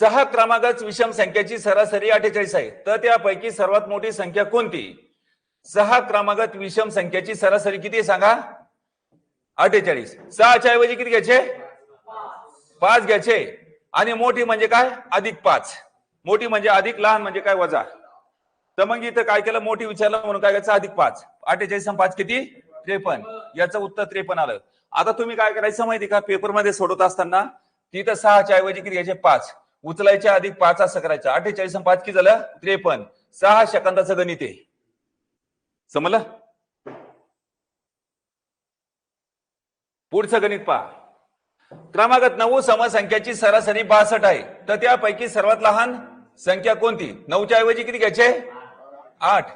सहा क्रमांकाच विषम संख्येची सरासरी अठ्ठेचाळीस आहे. तर त्यापैकी सर्वात मोठी संख्या कोणती? सहा क्रमांकात विषम संख्येची सरासरी किती सांगा? अठ्ठेचाळीस सहाच्या ऐवजी किती घ्यायचे? पाच घ्यायचे. आणि मोठी म्हणजे काय? अधिक पाच. मोठी म्हणजे अधिक लहान म्हणजे काय? वजा. तर मग इथं काय केलं? मोठी विचारलं म्हणून काय करायचं अधिक पाच. अठ्ठेचाळीस पाच किती? त्रेपन्न. याचं उत्तर त्रेपन्न आलं. आता तुम्ही काय करायचं माहिती का? पेपरमध्ये सोडवत असताना तिथं सहाच्या ऐवजी किती घ्यायचे? पाच. उचलायच्या अधिक पाच असं करायचं. अठ्ठेचाळीस पाच की झालं? त्रेपन्न. सहा सेकंदाचं गणित आहे. समजलं? पुढचं गणित पहा. क्रमागत नऊ समसंख्याची सरासरी बासष्ट आहे. तर त्यापैकी सर्वात लहान संख्या कोणती? नऊच्या ऐवजी किती घ्यायचे? आठ.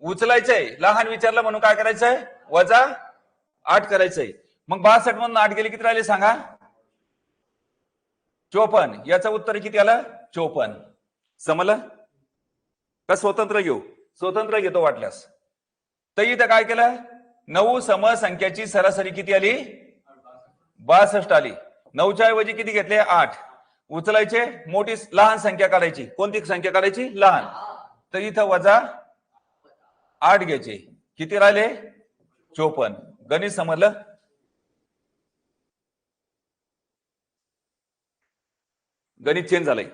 उचलायचंय. लहान विचारलं म्हणून काय करायचंय? वजा आठ करायचंय. मग बासष्ट म्हणून आठ गेले किती राहिले सांगा? चोपन्न. याचं उत्तर किती आलं? चोपन्न. समजलं का स्वतंत्र घेऊ? स्वतंत्र घेतो वाटल्यास. तर इथं काय केलं? नऊ समसंख्याची सरासरी किती आली? बासष्ट आली. नऊच्या ऐवजी किती घेतले? आठ. उचलायचे? मोठी लहान संख्या काढायची. कोणती संख्या काढायची? लहान. तर इथं वजा आठ घ्यायचे. किती राहिले? चोपन्न. गणित समजलं? गणित चेंज झालंय.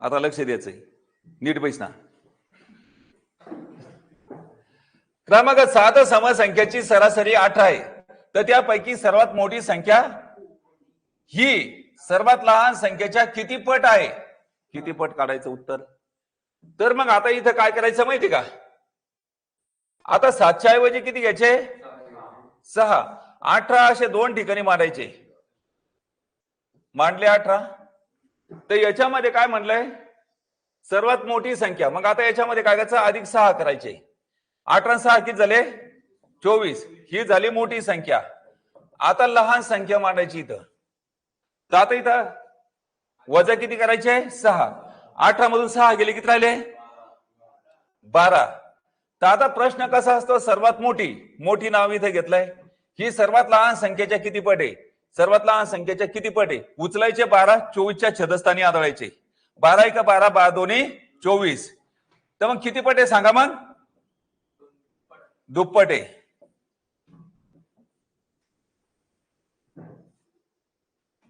आता लक्ष द्यायचंय. नीट बैस ना. क्रमांक सात समसंख्येची सरासरी अठरा आहे. तर त्यापैकी सर्वात मोठी संख्या ही सर्वात लहान संख्येच्या किती पट आहे? किती पट काढायचं उत्तर? तर मग आता इथं काय करायचं माहिती का? आता सातच्या ऐवजी किती घ्यायचे? सहा. अठरा असे दोन ठिकाणी मांडायचे. मांडले अठरा? तर याच्यामध्ये काय म्हणलंय? सर्वात मोठी संख्या. मग आता याच्यामध्ये काय करायचं अधिक सहा करायचे. अठरा सहा किती झाले? चोवीस. ही झाली मोठी संख्या. आता लहान संख्या मांडायची इथं. तर आता इथं वजा किती करायचे? सहा. अठरा मधून सहा गेले किती राहिले? बारा. तर आता प्रश्न कसा असतो? सर्वात मोठी. मोठी नाव इथे घेतलंय. ही सर्वात लहान संख्येच्या किती पट आहे? सर्वात लहान संख्येच्या किती पट आहे? उचलायचे बारा चोवीसच्या छदस्थानी आदळायचे. बारा एक बारा बारा दोन्ही चोवीस. तर मग किती पट आहे सांगा मग? दुप्पट आहे.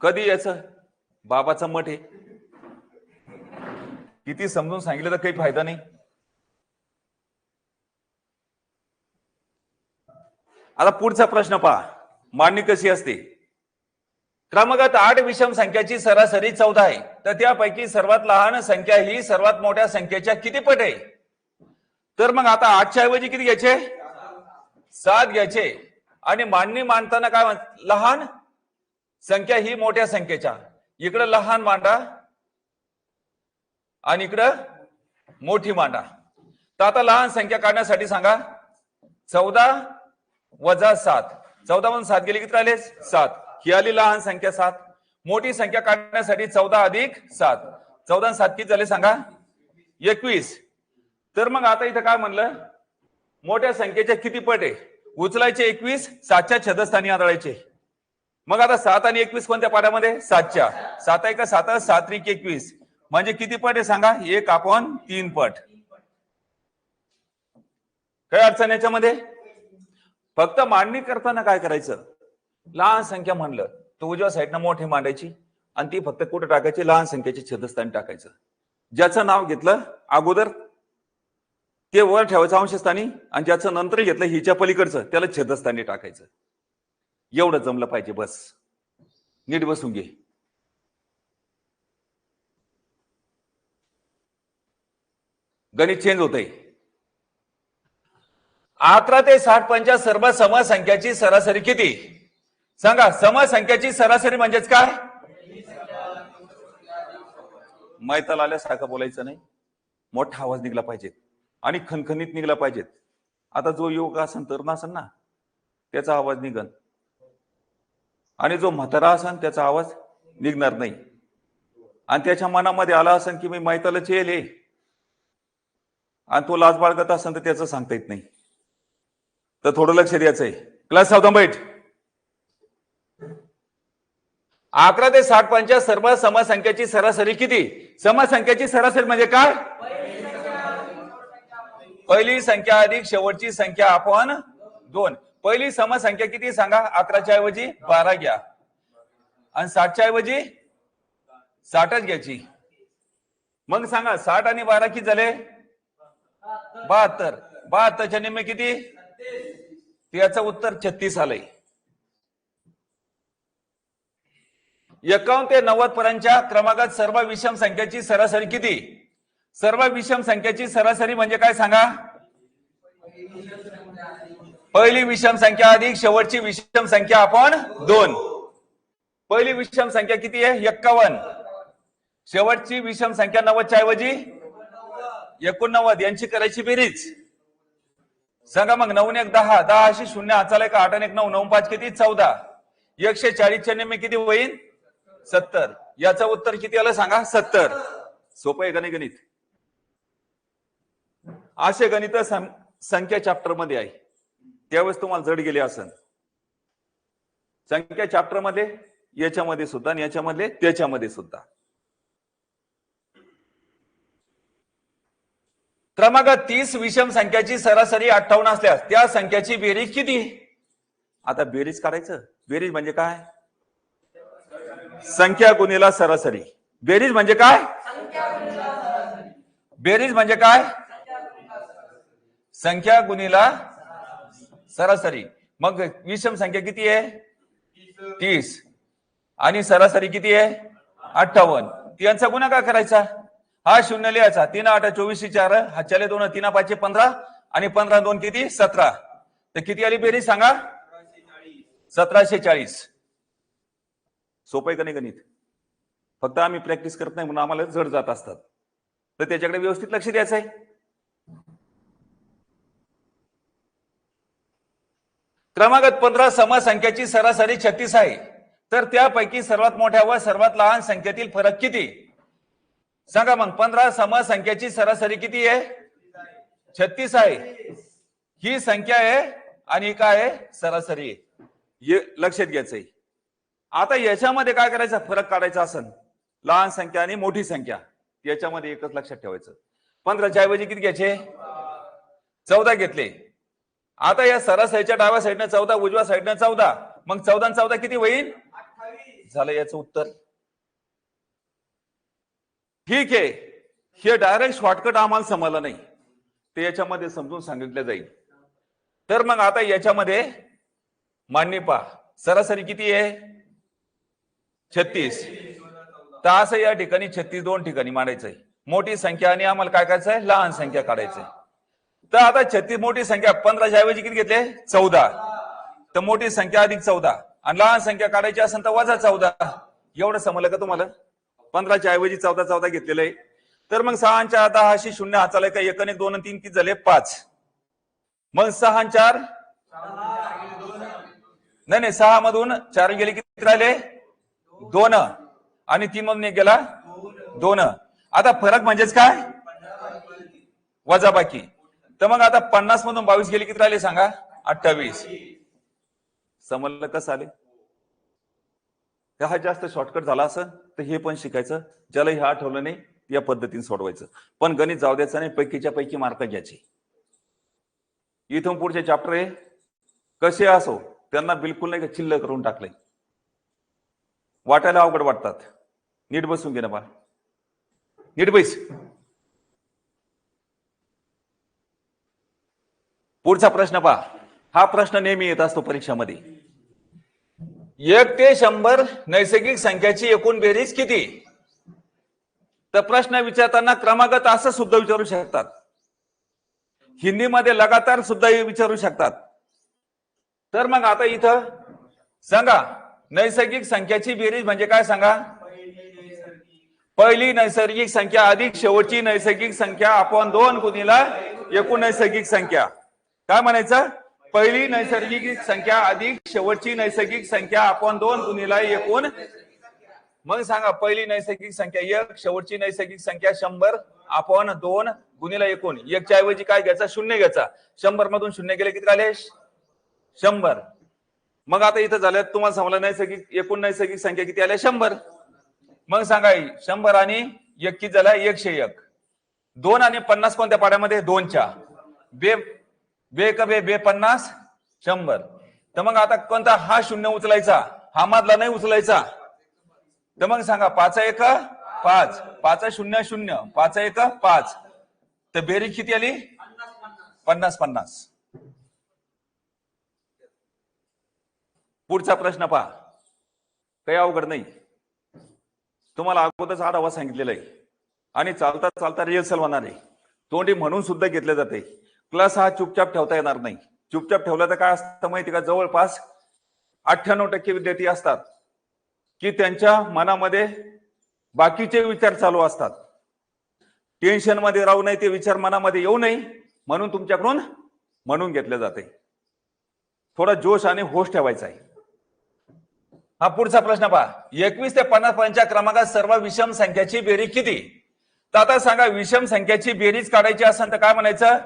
कधी याच बाबाचं मठ आहे. किती समजून सांगितलं तर काही फायदा नाही. आता पुढचा प्रश्न पहा. मांडणी कशी असते? क्रमागत आठ विषम संख्याची सरासरी चौदा आहे. तर त्यापैकी सर्वात लहान संख्या ही सर्वात मोठ्या संख्येच्या किती पट आहे? तर मग आता आठच्या ऐवजी किती घ्यायचे? सात घ्यायचे. आणि मांडणी मांडताना काय म्हण लहान संख्या ही मोठ्या संख्येच्या. इकडं लहान मांडा. आणि इकडं मोठी मांडा. तर आता लहान संख्या काढण्यासाठी सांगा. चौदा वजा सात. चौदा म्हणून सात गेली किती राहिले? सात. ही आली लहान संख्या सात. मोठी संख्या काढण्यासाठी चौदा अधिक सात. चौदा सात किती झाले सांगा? एकवीस. तर मग आता इथं काय म्हणलं? मोठ्या संख्येच्या किती पट आहे? उचलायचे एकवीस सातच्या छदस्थानी आदळायचे. मग आता सात आणि एकवीस कोणत्या पाड्यामध्ये सातच्या. सात आहे का सात? सातत्रिक एकवीस. म्हणजे किती पट आहे सांगा? एक आपण तीन पट. काय अडचण याच्यामध्ये? फक्त मांडणी करताना काय करायचं? लहान संख्या म्हणलं तर उजव्या साईडनं मोठी मांडायची आणि ती फक्त कुठं टाकायची? लहान संख्येची छेदस्थानी टाकायचं. ज्याचं नाव घेतलं अगोदर ते वर ठेवायचं अंशस्थानी आणि ज्याचं नंतर घेतलं हिच्या पलीकडचं त्याला छेदस्थानी टाकायचं. एवढं जमलं पाहिजे बस. नीट बसून घे. गणित चेंज होतंय. अकरा ते साठ पंच्या सर्व समसंख्याची सरासरी किती? सांगा समसंख्याची सरासरी म्हणजेच काय? मैताला आल्यासारखं बोलायचं नाही. मोठा आवाज निघला पाहिजे आणि खणखणीत निघला पाहिजेत. आता जो योग असन तरुण असन ना त्याचा आवाज निघन. आणि जो म्हातारा असन त्याचा आवाज निघणार नाही. आणि त्याच्या मनामध्ये आला असन की मी मैताला चेल हे. आणि तो लाज बाळगत असन तर त्याचं सांगता येत नाही. तर थोडं लक्ष द्यायचंय क्लास सावधान बैठ. अकरा ते साठ पर्यंतच्या सर्व समसंख्याची सरासरी किती? समसंख्याची सरासरी म्हणजे काय? पहिली संख्या अधिक शेवटची संख्या आपण दोन. पहिली समसंख्या किती सांगा? अकराच्या ऐवजी बारा घ्या. आणि साठच्या ऐवजी साठच घ्यायची. मग सांगा साठ आणि बारा किती झाले? बहात्तर. बहात्तरच्या निम्मे किती? याचं उत्तर छत्तीस आलंय. एकावन्न ते नव्वद पर्यंतच्या क्रमांकात सर्व विषम संख्याची सरासरी किती? सर्व विषम संख्याची सरासरी म्हणजे काय सांगा? पहिली विषम संख्या अधिक शेवटची विषम संख्या आपण दोन. पहिली विषम संख्या किती आहे? एक्कावन्न शेवटची विषम संख्या नव्वदच्या ऐवजी? एकोणनव्वद. यांची करायची बेरीज. सांगा मग नऊ एक दहा दहा अशी शून्य हाचालाय का आठ आणि एक नऊ नऊ पाच किती? चौदा. एकशे चाळीसच्या नेमे किती होईल? सत्तर. याचं उत्तर किती आलं सांगा? सत्तर. सोपं आहे गणित गणित? असे गणित सं- संख्या चॅप्टरमध्ये आहे. त्यावेळेस तुम्हाला जड गेले असन. संख्या चॅप्टरमध्ये याच्यामध्ये सुद्धा आणि याच्यामध्ये त्याच्यामध्ये सुद्धा. क्रमांक तीस विषम संख्याची सरासरी अठ्ठावन्न असल्यास त्या संख्याची बेरीज किती? आता बेरीज काढायचं बेरीज म्हणजे काय? संख्या गुणीला सरासरी. बेरीज म्हणजे काय? बेरीज म्हणजे काय? संख्या गुणीला सरासरी. मग विषम संख्या किती आहे? तीस. आणि सरासरी किती आहे? अठ्ठावन्न. त्यांचा गुन्हा करायचा? हा शून्य लिहायचा. तीन आठ चोवीस चार हा दोन तीन पाचशे पंधरा आणि पंधरा दोन किती? सतरा. तर किती आली बेरीज सांगा? सतराशे चाळीस. सोपं आहे का नाही गणित? फक्त आम्ही प्रॅक्टिस करत नाही म्हणून आम्हाला जड जात असतात. तर त्याच्याकडे व्यवस्थित लक्ष द्यायचं आहे. क्रमांक पंधरा समसंख्याची सरासरी छत्तीस आहे. तर त्यापैकी सर्वात मोठ्या व सर्वात लहान संख्येतील फरक किती? सांगा मग पंधरा समसंख्याची सरासरी किती आहे? छत्तीस आहे. ही संख्या आहे आणि काय आहे? सरासरी आहे. हे लक्षात घ्यायचंय आता याच्यामध्ये काय करायचं? फरक काढायचा असन. लहान संख्या आणि मोठी संख्या. याच्यामध्ये एकच लक्षात ठेवायचं. पंधराच्या ऐवजी किती घ्यायचे? चौदा घेतले. आता या सरासरीच्या डाव्या साईडनं चौदा उजव्या साईडनं चौदा. मग चौदा चौदा किती होईल? झालं याचं उत्तर. ठीक आहे. हे डायरेक्ट शॉर्टकट आम्हाला समजलं नाही. ते याच्यामध्ये समजून सांगितलं जाईल. तर मग आता याच्यामध्ये मांडणी पहा. सरासरी किती आहे? छत्तीस. तर असं या ठिकाणी छत्तीस दोन ठिकाणी मांडायचंय. मोठी संख्या आणि आम्हाला काय करायचं आहे लहान संख्या काढायचंय. तर आता छत्तीस मोठी संख्या पंधराच्या ऐवजी किती घेतले? चौदा. तर मोठी संख्या अधिक चौदा. आणि लहान संख्या काढायची असेल तर वजा चौदा. एवढं समजलं का तुम्हाला? पंधराच्या ऐवजी चौदा चौदा घेतलेलं आहे. तर मग सहा आणि चार अशी शून्य हाताला का एक आणि दोन आणि तीन किती झाले? पाच. मग सहा चार? नाही नाही सहा मधून चार गेले किती राहिले? दोन. आणि ती मग गेला दोन. आता फरक म्हणजेच काय? वजा बाकी तर मग आता पन्नास मधून बावीस गेले किती राहिले सांगा? अठ्ठावीस. समजलं कसं आले हा जास्त शॉर्टकट झाला असं तर हे पण शिकायचं. ज्याला हे आठवलं नाही या पद्धतीने सोडवायचं. पण गणित जाऊ द्यायचं नाही पैकीच्या पैकी मार्क घ्यायचे. इथून पुढचे चॅप्टर आहे कसे असो त्यांना बिलकुल नाही का चिल्ल करून टाकले वाटायला अवघड वाटतात. नीट बसून घे ना बा नीट बैस. पुढचा प्रश्न पहा. हा प्रश्न नेहमी येत असतो परीक्षामध्ये. एक ते शंभर नैसर्गिक संख्याची एकूण बेरीज किती? तर प्रश्न विचारताना क्रमागत असं सुद्धा विचारू शकतात. हिंदीमध्ये लगातार सुद्धा विचारू शकतात. तर मग आता इथं सांगा. नैसर्गिक संख्याची बेरीज म्हणजे काय सांगा? पहिली नैसर्गिक संख्या अधिक शेवटची नैसर्गिक संख्या आपण दोन गुणीला एकूण नैसर्गिक संख्या. काय म्हणायचं? पहिली नैसर्गिक संख्या अधिक शेवटची नैसर्गिक संख्या आपण दोन गुणीला एकूण. मग सांगा पहिली नैसर्गिक संख्या एक शेवटची नैसर्गिक संख्या शंभर आपण दोन गुणीला एकूण. एकच्या ऐवजी काय घ्यायचा? शून्य घ्यायचा. शंभर मधून शून्य गेले किती आले शंभर. मग आता इथं झालं तुम्हाला सांगलं नैसर्गिक एकूण नैसर्गिक संख्या किती आल्या? शंभर. मग सांगा शंभर आणि एक झाला एकशे एक. दोन आणि पन्नास कोणत्या पाड्यामध्ये? दोनच्या. बे बे का बे बे पन्नास शंभर. तर मग आता कोणता? हा शून्य उचलायचा. हा मधला नाही उचलायचा. तर मग सांगा पाच एक पाच. पाच शून्य शून्य. पाच एक पाच. तर बेरीज किती आली? पन्नास पन्नास. पुढचा प्रश्न पहा. काही अवघड नाही. तुम्हाला अगोदरच आढावा सांगितलेला आहे. आणि चालता चालता रिहर्सल होणार आहे. तोंडी म्हणून सुद्धा घेतले जाते क्लास हा चुपचाप ठेवता येणार नाही. चुपचाप ठेवला तर काय असतं माहिती का? जवळपास अठ्ठ्याण्णव टक्के विद्यार्थी असतात. की त्यांच्या मनामध्ये बाकीचे विचार चालू असतात. टेन्शनमध्ये राहू नये ते विचार मनामध्ये येऊ नये म्हणून तुमच्याकडून म्हणून घेतले जाते थोडा जोश आणि होश ठेवायचा आहे. हा पुढचा प्रश्न पहा. एकवीस ते पन्नास पर्यंतच्या क्रमांकात सर्व विषम संख्याची बेरीज किती? तर आता सांगा विषम संख्याची बेरीज काढायची असेल तर काय म्हणायचं?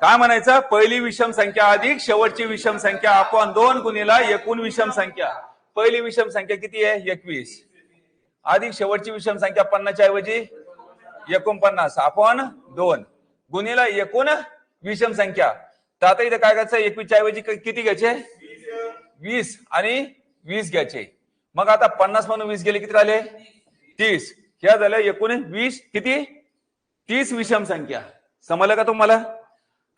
काय म्हणायचं? पहिली विषम संख्या अधिक शेवटची विषम संख्या आपण दोन गुणीला एकूण विषम संख्या. पहिली विषम संख्या किती आहे? एकवीस. अधिक शेवटची विषम संख्या पन्नासच्या ऐवजी एकोणपन्नास. आपण दोन. गुणीला एकूण विषम संख्या. तर आता इथे काय करायचं? एकवीसच्या ऐवजी किती घ्यायचे? वीस. आणि वीस घ्यायचे. मग आता पन्नास म्हणून वीस गेले किती राहिले? तीस. ह्या झाल्या एकूण वीस किती? तीस विषम संख्या. समजलं का तुम्हाला?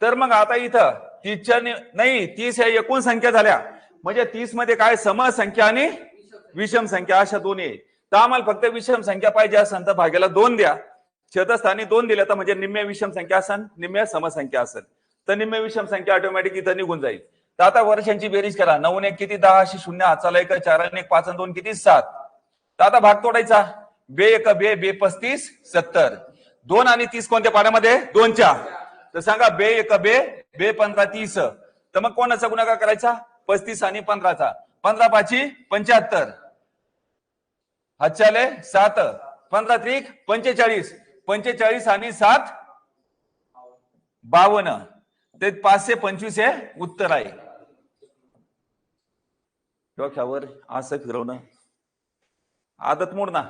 तर मग आता इथं तीसच्या नाही तीस ह्या एकूण संख्या झाल्या. म्हणजे तीसमध्ये काय? सम संख्या आणि विषम संख्या. अशा दोन्ही तर आम्हाला फक्त विषम संख्या पाहिजे असेल तर भाग्याला दोन द्या. छतस्थानी दोन दिल्या तर म्हणजे निम्म्या विषम संख्या असेल निम्म्या समसंख्या असेल तर निम्म्या विषम संख्या ऑटोमॅटिक इथं निघून जाईल. तर आता वर्षांची बेरीज करा. नऊ एक किती? दहा अशी शून्य हाताला एक चार एक पाच दोन किती? सात. तर आता भाग तोडायचा. बे एक बे बे पस्तीस सत्तर. दोन आणि तीस कोणत्या पाण्यामध्ये दोनच्या. तर सांगा बे एक बे बे पंधरा तीस. तर मग कोणाचा गुणाकार करायचा? पस्तीस आणि पंधराचा. पंधरा पाची पंच्याहत्तर. हच्चाले सात. पंधरा त्रिक पंचेचाळीस. पंचेचाळीस आणि सात. बावन्न. ते पाचशे पंचवीस हे उत्तर आहे. डोक्यावर असं फिरवणं. आदत मोड ना.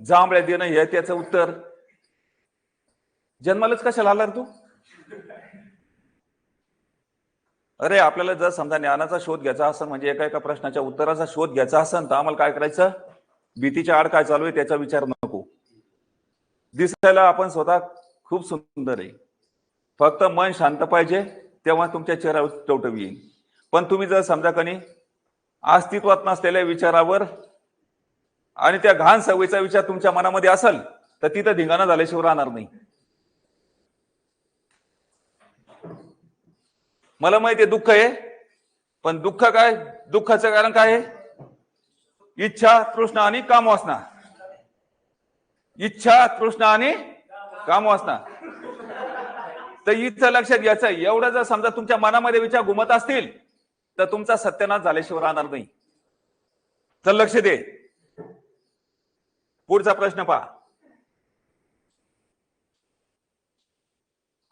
जांभळ्या देणं हे त्याचं उत्तर. जन्मालाच कशाला आला तू? अरे आपल्याला जर समजा ज्ञानाचा शोध घ्यायचा असेल म्हणजे एका एका प्रश्नाच्या उत्तराचा शोध घ्यायचा असेल तर आम्हाला काय करायचं? भीतीच्या आड काय चालू आहे त्याचा विचार नको. दिसायला आपण स्वतः खूप सुंदर आहे. फक्त मन शांत पाहिजे तेव्हा तुमच्या चेहऱ्यावर टवटवी येईल. पण तुम्ही जर समजा कणी अस्तित्वात नसलेल्या विचारावर आणि त्या घाण सवयीचा विचार तुमच्या मनामध्ये असेल तर तिथं धिंगाणा झाल्याशिवाय राहणार नाही. मला माहिती आहे दुःख आहे पण दुःख काय? दुःखाचं कारण काय आहे? इच्छा तृष्णा आणि कामवासना इच्छा तृष्णा आणि कामवासना तर इथं लक्षात घ्यायचं एवढं जर समजा तुमच्या मनामध्ये विचार घुमत असतील तर तुमचा सत्यानाश झाल्याशिवाय राहणार नाही. तर लक्ष दे. पुढचा प्रश्न पहा.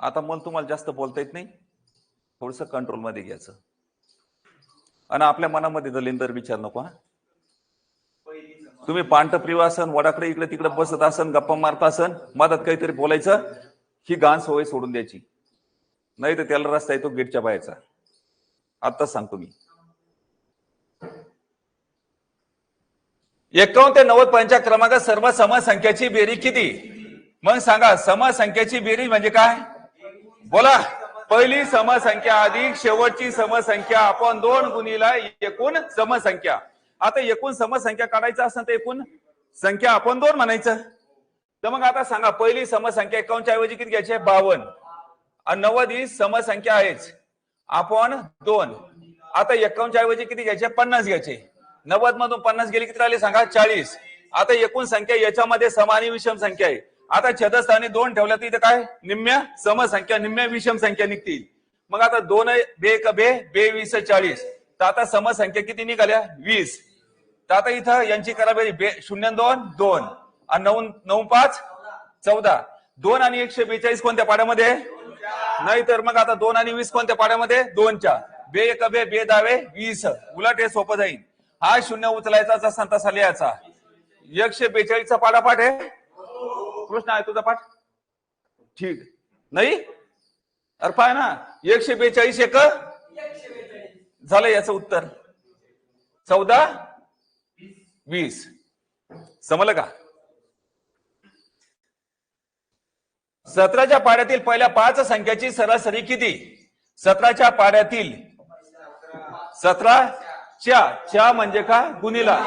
आता मला तुम्हाला जास्त बोलता येत नाही. थोडस कंट्रोलमध्ये घ्यायचं. आणि आपल्या मनामध्ये दलिंदर विचार नको हा. तुम्ही पांढरप्रिय प्रिवासन वडाकडे इकडे तिकडे बसत असन गप्पा मारत असन मधात काहीतरी बोलायचं ही घाण सवय सोडून द्यायची. नाही तर त्याला रस्ता येतो गेटच्या बाहेरचा. आत्ताच सांगतो मी. एकावन्न ते नव्वद पर्यंतच्या क्रमांकात सर्व समसंख्याची बेरीज किती? मग सांगा समसंख्याची बेरीज म्हणजे काय? बोला. पहिली समसंख्या अधिक शेवटची समसंख्या. आपण दोन गुणीला एकूण समसंख्या. आता एकूण समसंख्या काढायचं असेल तर एकूण संख्या आपण दोन म्हणायचं. तर मग आता सांगा पहिली समसंख्या एकावन्नच्या ऐवजी किती घ्यायची आहे? बावन्न. आणि नव्वद ही समसंख्या आहेच. आपण दोन. आता एकावन्नच्या ऐवजी किती घ्यायचे? पन्नास घ्यायचे. नव्वद मधून पन्नास गेले किती राहिले? सांगा चाळीस. आता एकूण संख्या याच्यामध्ये सम आणि विषम संख्या आहे. आता छदस्थानी दोन ठेवल्या तर इथे काय? निम्म्या समसंख्या निम्म्या विषम संख्या निघतील. मग आता दोन बे क बे बे वीस चाळीस. तर आता समसंख्या किती निघाल्या? वीस. तर आता इथं यांची करा बे शून्य दोन दोन. आणि नऊ नऊ पाच? चौदा. दोन आणि एकशे बेचाळीस कोणत्या पाड्यामध्ये? नाही तर मग आता दोन आणि वीस कोणत्या पाड्यामध्ये? दोनच्या. बे एक बे बे दावे वीस. उलट हे सोपं जाईल. हा शून्य उचलायचा जसा तसा लिहायचा एकशे बेचाळीसचा पाडा पाठ आहे? कृष्ण आहे तुझा पाठ? ठीक. नाही? अरे पाय ना. एकशे बेचाळीस एक? झालं याचं उत्तर. चौदा? वीस. समजलं का? सतराच्या पाड्यातील पहिल्या पाच संख्याची सरासरी किती? सतराच्या पाड्यातील सतरा च्या च्या म्हणजे काय? गुणिला.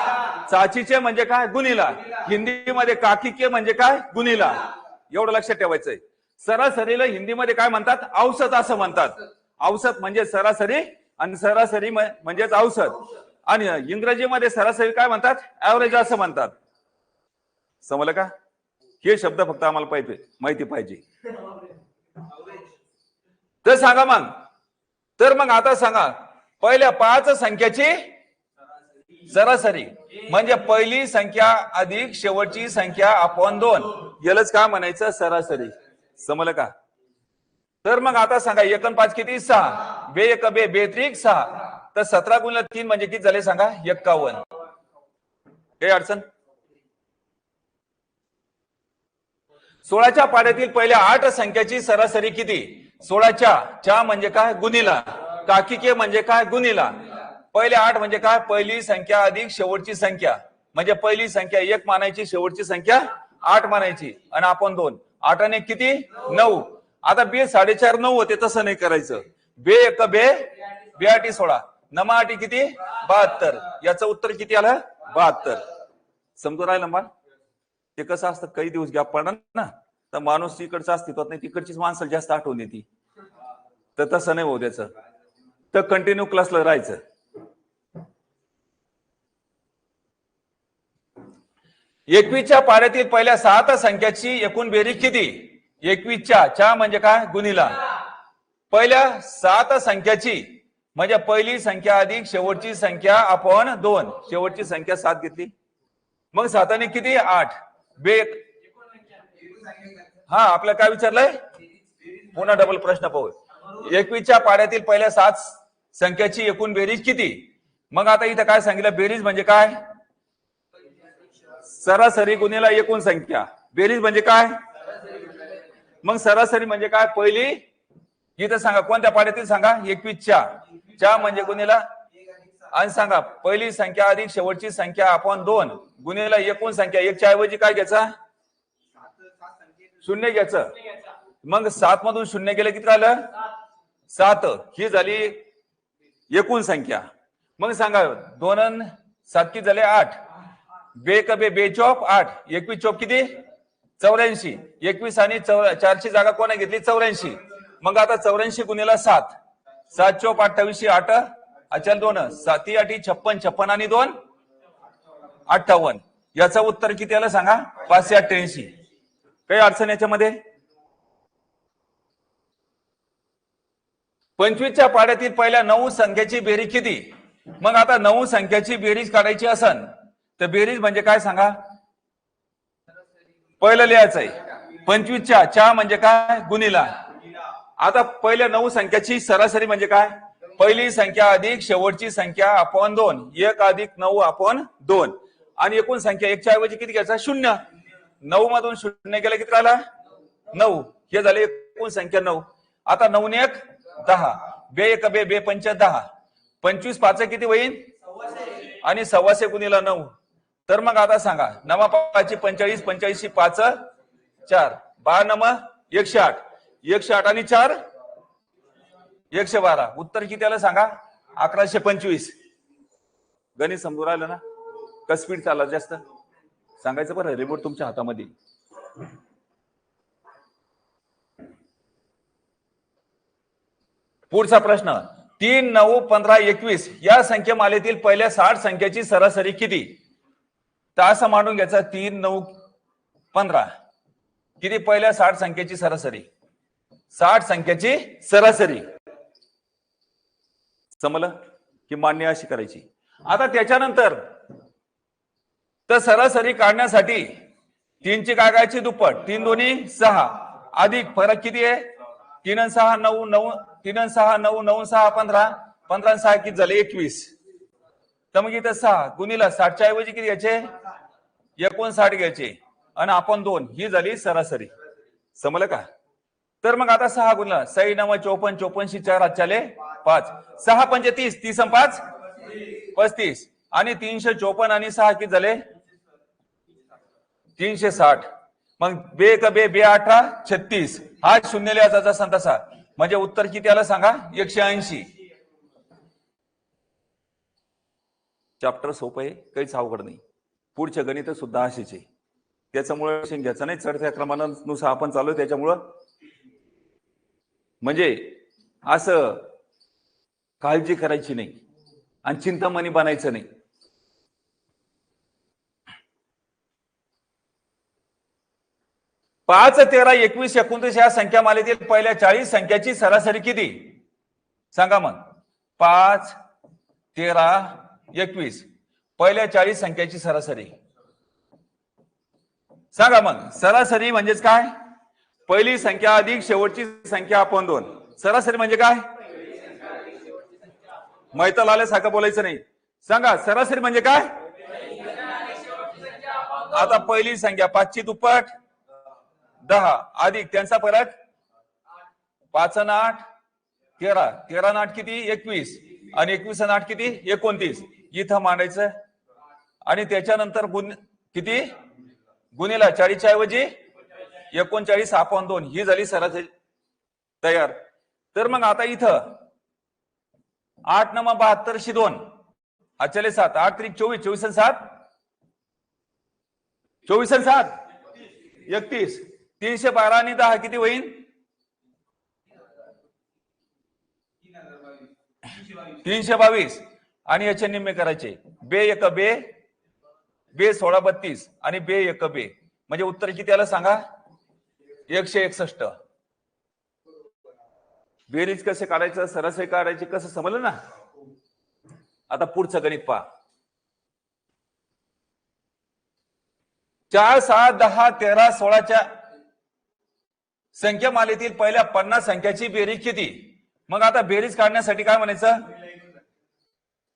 चाचीचे म्हणजे काय? गुणिला. हिंदीमध्ये काकीके म्हणजे काय? गुणिला. एवढं लक्षात ठेवायचंय. सरासरीला हिंदीमध्ये काय म्हणतात? औसत असं म्हणतात. औसत म्हणजे सरासरी आणि सरासरी म्हणजेच औसत. आणि इंग्रजीमध्ये सरासरी काय म्हणतात? ऍव्हरेज असं म्हणतात. समजलं का? हे शब्द फक्त आम्हाला पाहिजे माहिती पाहिजे. तर सांगा मग. तर मग आता सांगा पहिल्या पाच संख्याची सरासरी. म्हणजे पहिली संख्या अधिक शेवटची संख्या अपॉन दोन. यालाच काय म्हणायचं? सरासरी. समजलं का? तर मग आता सांगा एकन पाच किती? सहा. बे एक बे बेत्रिक सहा. तर सतरा गुण तीन म्हणजे किती झाले सांगा? एक्कावन्न. काही अडचण? सोळाच्या पाड्यातील पहिल्या आठ संख्याची सरासरी किती? सोळाच्या च्या म्हणजे काय? गुणिला. काकिके म्हणजे काय? गुणिला. पहिले आठ म्हणजे काय? पहिली संख्या अधिक शेवटची संख्या. म्हणजे पहिली संख्या एक मानायची शेवटची संख्या आठ मानायची. आणि आपण दोन. आठाने किती? नऊ. आता बे साडेचार नऊ होते तसं नाही करायचं. बे एक बे बे आठी सोळा. नमा आठी किती? बहात्तर. याचं उत्तर किती आलं? बहात्तर. समजून राहिलं मला? ते कसं असतं काही दिवस गॅप पडणार ना तर माणूस इकडचा अस्तित्वात नाही तिकडचीच माणसाला जास्त आठवण येते. तर तसं नाही होऊ त्याचं. तर कंटिन्यू क्लासला राहायचं. एकवीसच्या पाड्यातील पहिल्या सात संख्याची एकूण बेरीज किती? एकवीसच्या. चा म्हणजे काय? गुणीला. पहिल्या सात संख्याची म्हणजे पहिली संख्या अधिक शेवटची संख्या आपण दोन. शेवटची संख्या सात घेतली. मग साताने किती? आठ. बे हा आपल्याला काय विचारलंय? पुन्हा डबल प्रश्न पाहू एकवीसच्या पाड्यातील पहिल्या सात संख्याची एकूण बेरीज किती? मग आता इथं काय सांगितलं? बेरीज म्हणजे काय? सरासरी गुन्हेला एकूण संख्या. बेरीज म्हणजे काय? मग सरासरी म्हणजे काय? पहिली इथं सांगा. कोणत्या पाड्यातील सांगा? एकवीसच्या. च्या म्हणजे गुन्हेला आणि सांगा पहिली संख्या अधिक शेवटची संख्या आपण दोन गुन्हेला एकूण संख्या एकच्या ऐवजी काय घ्यायचा? शून्य घ्यायचं. मग सात मधून शून्य गेलं किती राहिलं? सात. ही झाली एकूण संख्या. मग सांगा दोन अन सात किती झाले? आठ. बे क बे बे चौक आठ. एकवीस चौक किती? चौऱ्याऐंशी. एकवीस आणि चौ चारची जागा कोणा घेतली? चौऱ्याऐंशी. मग आता चौऱ्याऐंशी गुन्हेला सात. सात चौक अठ्ठावीसशे आठ. अचल दोन साती आठी छप्पन छप्पन आणि दोन अठ्ठावन्न. याचं उत्तर किती आलं सांगा? पाचशे अठ्ठ्याऐंशी. काही अडचण याच्यामध्ये? पंचवीसच्या पाड्यातील पहिल्या नऊ संख्येची बेरीज किती? मग आता नऊ संख्याची बेरीज काढायची असन तर बेरीज म्हणजे काय सांगा? पहिलं लिहायचं आहे पंचवीसच्या चा म्हणजे काय? गुणीला. आता पहिल्या नऊ संख्याची सरासरी म्हणजे काय? पहिली संख्या अधिक शेवटची संख्या आपण दोन. एक अधिक नऊ आपण दोन. आणि एकूण संख्या एकच्या ऐवजी किती घ्यायचा? शून्य. नऊ मधून शून्य केलं किती राहिला? नऊ. हे झाले एकूण संख्या नऊ. आता नऊ ने एक दहा. बे एक बे बे पंच दहा. पंचवीस पाच किती होईल आणि सव्वाशे गुणीला नऊ. तर मग आता सांगा. नवा पाचशे पंचेचाळीस पंचेचाळीसशे पाच चार. बारा नम एकशे आठ. एकशे आठ आणि चार? एकशे बारा. उत्तर किती आलं सांगा? अकराशे पंचवीस. गणित समजून राहिलं ना? का स्पीड चालला जास्त? सांगायचं बरं रिमोट तुमच्या हातामध्ये. पुढचा प्रश्न तीन नऊ पंधरा एकवीस या संख्येमालेतील पहिल्या साठ संख्येची सरासरी किती? तर असं मांडून घ्यायचं तीन नऊ पंधरा. किती पहिल्या साठ संख्येची सरासरी? साठ संख्येची सरासरी. समलं की मान्य अशी करायची. आता त्याच्यानंतर तर सरासरी काढण्यासाठी तीनची कागायची दुप्पट. तीन दोन्ही सहा. अधिक फरक किती आहे? तीन सहा नऊ नऊ तीन सहा नऊ नऊ सहा पंधरा. पंधरा सहा किती झाले? एकवीस. तर मग इथं सहा. गुणीला साठच्या ऐवजी किती घ्यायचे? एकोणसाठ घ्यायचे. आणि आपण दोन. ही झाली सरासरी. समजलं का? तर मग आता सहा गुणला सई नव चौपन्न चोपन्नशी चार आजच्याले पाच. सहा पंचे तीस तीस पाच? पस्तीस. आणि तीनशे चोपन्न आणि सहा किती झाले? तीनशे साठ. मग बे क बे बे अठरा छत्तीस. हा शून्य लिहायचा सण म्हणजे उत्तर किती आलं सांगा? एकशे ऐंशी. चॅप्टर सोपं आहे काहीच अवघड नाही. पुढचे गणित सुद्धा असेच आहे. त्याच्यामुळे घ्यायचं नाही. चढत्या क्रमानुसार आपण चालू त्याच्यामुळं म्हणजे असं काळजी करायची नाही आणि चिंतामणी बनायचं नाही. पाच तेरा एकवीस एकोणतीस या संख्या मालेतील पहिल्या चाळीस संख्याची सरासरी किती? सांगा मग. पाच तेरा एकवीस. पहिल्या चाळीस संख्याची सरासरी. सांगा मग. सरासरी म्हणजेच काय? पहिली संख्या अधिक शेवटची संख्या आपण दोन. सरासरी म्हणजे काय? मैताल आल्यासारखं बोलायचं नाही. सांगा सरासरी म्हणजे काय? आता पहिली संख्या पाचची दुप्पट दहा. अधिक त्यांचा परत पाच आठ तेरा. तेरा आणि आठ किती? एकवीस. आणि एकवीस आणि आठ किती? एकोणतीस. इथं मांडायचं. आणि त्याच्यानंतर गुण किती? गुन्हेला चाळीसच्या ऐवजी? एकोणचाळीस आपण दोन. ही झाली सरासरी तयार. तर मग आता इथं आठ नमा बहात्तरशी दोन. अचले सात. आठ त्रिक चोवीस. चोवीस आणि सात. चोवीस आणि सात. एकतीस. तीनशे बारा आणि दहा किती होईल तीनशे बावीस. आणि याचे निम्मे करायचे. बे एक बे. बे सोळा बत्तीस. आणि बे एक बे. म्हणजे उत्तर किती आलं सांगा? एकशे एकसष्ट. बेरीज कसे काढायचं सरासरी काढायची कसं समजलं ना? आता पुढचं गणित पहा. चार सहा दहा तेरा सोळाच्या संख्यामालेतील पहिल्या पन्नास संख्याची बेरीज किती? मग आता बेरीज काढण्यासाठी काय म्हणायचं?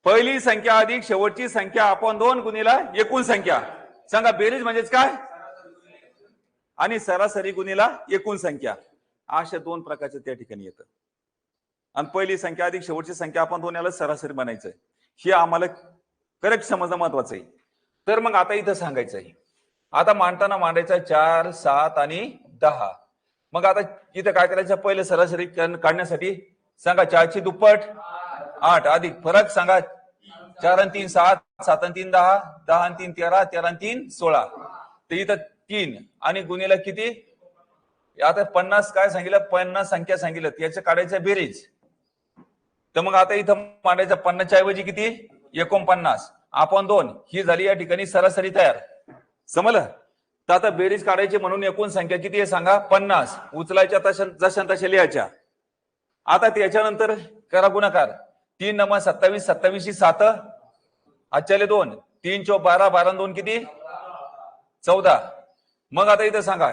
पहिली संख्या अधिक शेवटची संख्या आपण दोन गुणीला एकूण संख्या. सांगा बेरीज म्हणजेच काय? आणि सरासरी गुणीला एकूण संख्या. अशा दोन प्रकारचे त्या ठिकाणी येतं. आणि पहिली संख्या अधिक शेवटची संख्या आपण दोन याला सरासरी बनायचं हे आम्हाला करेक्ट समजणं महत्वाचं आहे. तर मग आता इथं सांगायचं आहे. आता मांडताना मांडायचं चार सात आणि दहा. मग आता इथं काय करायचं? पहिलं सरासरी काढण्यासाठी सांगा चारची दुप्पट आठ. अधिक फरक सांगा. चार आणि तीन सात. सात आणि तीन दहा. दहा आणि तीन तेरा. तेरा आणि तीन सोळा. तर इथं तीन. आणि गुन्हेला किती? आता पन्नास काय सांगितलं? पन्नास संख्या सांगितलं. याचं काढायचं बेरीज. तर मग आता इथं मांडायचं पन्नासच्या ऐवजी किती? एकोणपन्नास. आपण दोन. ही झाली या ठिकाणी सरासरी तयार. समजलं? तर आता बेरीज काढायची म्हणून एकूण संख्या किती आहे सांगा? पन्नास. उचलायच्या तशा जशा तशा लिहायच्या. आता त्याच्यानंतर करा गुणाकार. तीन नमा सत्तावीस सत्तावीसशी सात. आजच्याले दोन. तीन चो बारा बारा दोन किती? चौदा. मग आता इथं सांगा.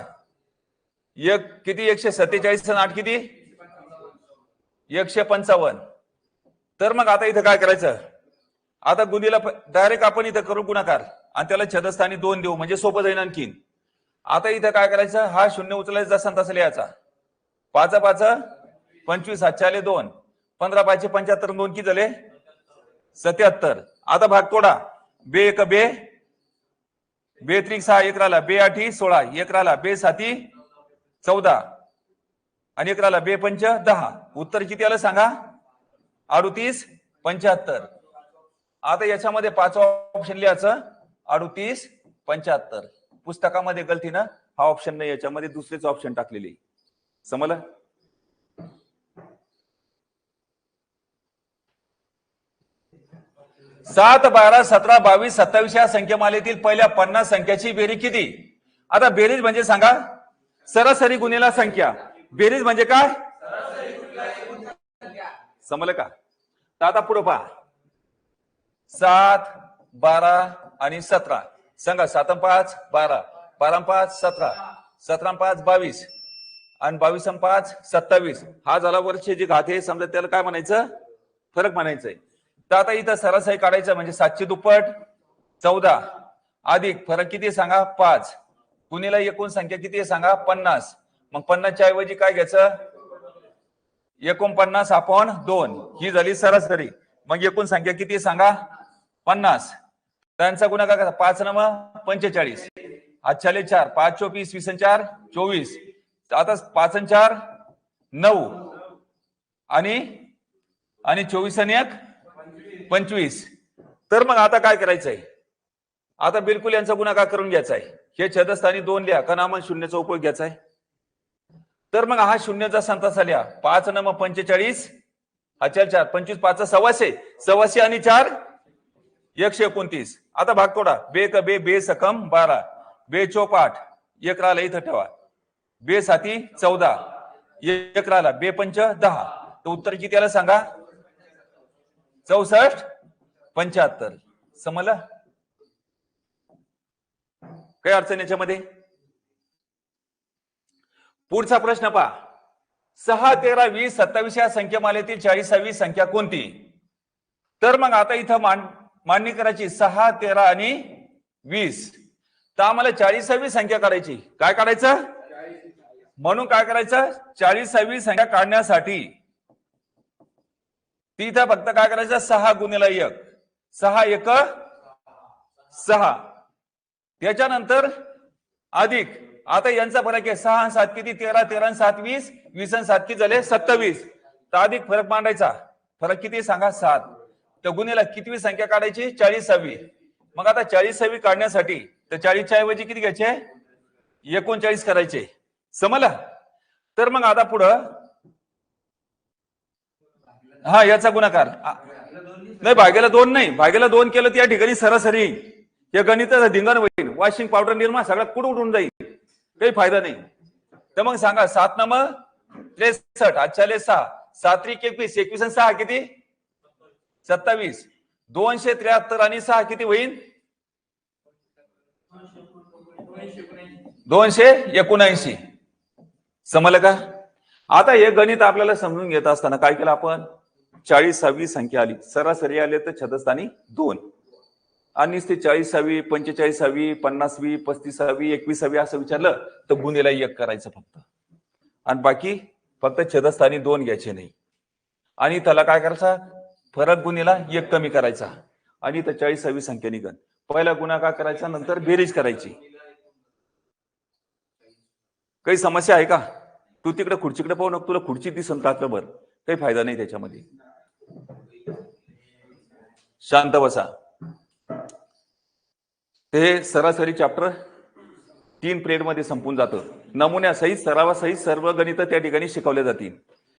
एक किती? एकशे सत्तेचाळीस आठ किती? एकशे पंचावन्न. तर मग आता इथं काय करायचं? आता गुन्हेला डायरेक्ट आपण इथं करू गुणाकार आणि त्याला छदस्थानी दोन देऊ म्हणजे सोपं जाईल आणखीन. आता इथं काय करायचं? हा शून्य उचलायचा जसा तसा लिहायचा. पाच पाच पंचवीस सातशे आले दोन. पंधरा पाचशे पंच्याहत्तर दोन किती झाले? सत्याहत्तर. आता भाग तोडा. बे एक बे. बे त्रिक सहा एक राहिला बे आठी सोळा एक राहिला बे साती चौदा. आणि एक राहिला बे पंच दहा. उत्तर किती आलं सांगा? अडुतीस पंच्याहत्तर. आता याच्यामध्ये पाचवा ऑप्शन लिहायचं. अडुतीस पंच्याहत्तर. पुस्तकामध्ये गलतीनं हा ऑप्शन नाही याच्यामध्ये दुसरेच ऑप्शन टाकलेले. समजलं? सात बारा सतरा बावीस सत्तावीस या संख्येमालेतील पहिल्या पन्नास संख्याची बेरीज किती? आता बेरीज म्हणजे सांगा. सरासरी गुन्हेला संख्या. बेरीज म्हणजे काय? समजलं का? तर आता पुढे पहा. सात बारा आणि सतरा. सांगा सात पाच बारा. बारा पाच सतरा. सतरा पाच बावीस. आणि बावीस पाच सत्तावीस. हा झाला वर्षी जे घात आहे समजा त्याला काय म्हणायचं? फरक म्हणायचंय. तर आता इथं सरासरी काढायचं म्हणजे सातशे दुप्पट चौदा. अधिक फरक किती सांगा? पाच. गुणीला एकूण संख्या किती सांगा? पन्नास. मग पन्नासच्या ऐवजी काय घ्यायचं? एकोणपन्नास आपण दोन. ही झाली सरासरी. मग एकूण संख्या किती सांगा? पन्नास. त्यांचा गुणाकार करा पाच नम पंचेचाळीस. आजच्याले चार. पाच चोवीस वीस चार चोवीस. आता पाच चार नऊ. आणि आणि चोवीस आणि एक पंचवीस. तर मग आता काय करायचंय? आता बिलकुल यांचा गुणाकार करून घ्यायचा आहे हे छदस्थानी दोन लिहा. कनामन शून्यचा उपयोग घ्यायचा आहे तर मग हा शून्यचा संतास आल्या पाच नम पंचेचाळीस. हा चार चार. पंचवीस पाच सव्वाशे सव्वाशे आणि चार एकशे एकोणतीस. आता भाग तोडा. बे क बे बे सकम बारा. बे चोक आठ. एक राहिला इथं ठेवा. बे साती चौदा. एक राहिला. बे पंच दहा. तर उत्तर किती आलं सांगा? चौसष्ट पंच्याहत्तर. समजलं? काही अडचण याच्यामध्ये? पुढचा प्रश्न पहा. सहा तेरा वीस सत्तावीस या संख्यामालेतील चाळीसावी संख्या कोणती? तर मग आता इथं मान मांडणी करायची. सहा तेरा आणि वीस. तर आम्हाला चाळीसावी संख्या काढायची. काय काढायचं? म्हणून काय करायचं? चाळीसावी संख्या काढण्यासाठी ती इथं फक्त काय करायचं? सहा गुन्हेला एक. सहा एक सहा. त्याच्यानंतर अधिक. आता यांचा फरक आहे. सहा आणि सात किती? तेरा. तेरा सात वीस. वीस आणि सात किती झाले? सत्तावीस. तर अधिक फरक मांडायचा. फरक किती? सांगा सात. तर गुन्हेला कितवी संख्या काढायची? चाळीसावी. मग आता चाळीसावी काढण्यासाठी तर चाळीसच्या ऐवजी किती घ्यायचे? एकोणचाळीस करायचे. समजला? तर मग आता पुढं हा याचा गुणाकार. आ- नाही भाग्याला दोन नाही. भाग्याला दोन केलं त्या ठिकाणी सरासरी. हे गणित धिंगाण होईल. वॉशिंग पावडर निर्मा सगळ्यात कुठं उडून जाईल? काही फायदा नाही. तर मग सांगा सात नंबर त्रेसष्ट अच्छाले सहा. सात त्रिक एकवीस एकवीस आणि सहा किती? सत्तावीस. दोनशे त्र्याहत्तर आणि सहा किती होईल? दोनशे एकोणऐंशी. समजलं का? आता हे गणित आपल्याला समजून घेत असताना काय केलं आपण? चाळीसावी संख्या आली. सरासरी आले तर छदस्थानी दोन. आणि ते चाळीसावी पंचेचाळीसावी पन्नासवी पस्तीसावी एकविसावी असं विचारलं तर गुन्हेला एक करायचं फक्त. आणि बाकी फक्त छदस्थानी दोन घ्यायचे नाही. आणि त्याला काय करायचा? फरक गुन्हेला एक कमी करायचा. आणि तर चाळीसावी संख्या निघन. पहिला गुन्हा काय करायचा? नंतर बेरीज करायची. काही समस्या आहे का? तू तिकडे खुर्चीकडे पाहू नको. तुला खुर्ची दिसन रात्रभर. काही फायदा नाही त्याच्यामध्ये. शांत बसा. ते सरासरी चॅप्टर तीन पिरियडमध्ये संपून जातं. नमुन्यासहित सरावासहित सर्व गणित त्या ठिकाणी शिकवले जातील.